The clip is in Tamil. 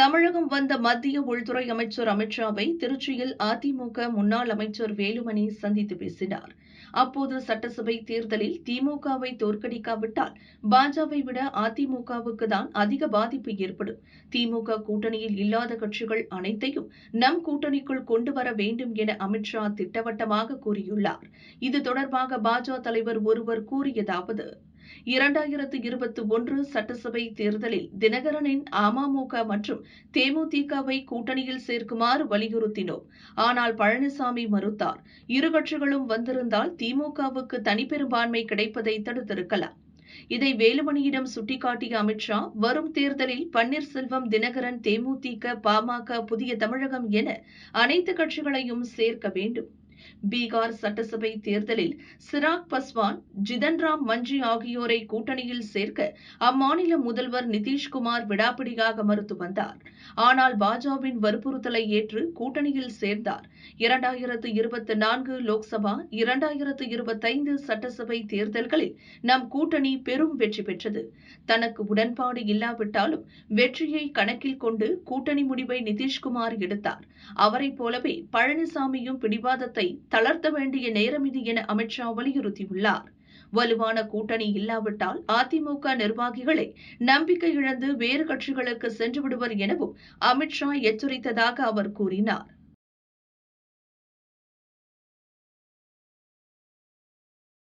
தமிழகம் வந்த மத்திய உள்துறை அமைச்சர் அமித்ஷாவை திருச்சியில் அதிமுக முன்னாள் அமைச்சர் வேலுமணி சந்தித்து பேசினார். அப்போது சட்டசபை தேர்தலில் திமுகவை தோற்கடிக்காவிட்டால் பாஜவை விட அதிமுகவுக்கு தான் அதிக பாதிப்பு ஏற்படும். திமுக கூட்டணியில் இல்லாத கட்சிகள் அனைத்தையும் நம் கூட்டணிக்குள் கொண்டு வர வேண்டும் என அமித்ஷா திட்டவட்டமாக கூறியுள்ளார். இது தொடர்பாக பாஜக தலைவர் ஒருவர் கூறியதாவது இரண்டாயிரத்து இருபத்தி ஒன்று சட்டசபை தேர்தலில் தினகரனின் அமமுக மற்றும் தேமுதிகவை கூட்டணியில் சேர்க்குமாறு வலியுறுத்தினோம். ஆனால் பழனிசாமி மறுத்தார். இரு கட்சிகளும் வந்திருந்தால் திமுகவுக்கு தனிப்பெரும்பான்மை கிடைப்பதை தடுத்திருக்கலாம். இதை வேலுமணியிடம் சுட்டிக்காட்டிய அமித்ஷா வரும் தேர்தலில் பன்னீர்செல்வம் தினகரன் தேமுதிக பாமக புதிய தமிழகம் என அனைத்து கட்சிகளையும் சேர்க்க வேண்டும். பீகார் சட்டசபை தேர்தலில் சிராக் பஸ்வான் ஜிதன்ராம் மஞ்சி ஆகியோரை கூட்டணியில் சேர்க்க அம்மாநில முதல்வர் நிதிஷ்குமார் விடாப்பிடியாக மறுத்து வந்தார். ஆனால் பாஜவின் வற்புறுத்தலை ஏற்று கூட்டணியில் சேர்ந்தார். இரண்டாயிரத்து இருபத்தி நான்கு லோக்சபா இரண்டாயிரத்து இருபத்தைந்து சட்டசபை தேர்தல்களில் நம் கூட்டணி பெரும் வெற்றி பெற்றது. தனக்கு உடன்பாடு இல்லாவிட்டாலும் வெற்றியை கணக்கில் கொண்டு கூட்டணி முடிவை நிதிஷ்குமார் எடுத்தார். அவரைப் போலவே பழனிசாமியும் பிடிவாதத்தை தளர்த்த வேண்டிய நேரம் இது என அமித்ஷா வலியுறுத்தியுள்ளார். வலுவான கூட்டணி இல்லாவிட்டால் அதிமுக நிர்வாகிகளை நம்பிக்கை இழந்து வேறு கட்சிகளுக்கு சென்று விடுவர் எனவும் அமித்ஷா எச்சரித்ததாக அவர் கூறினார்.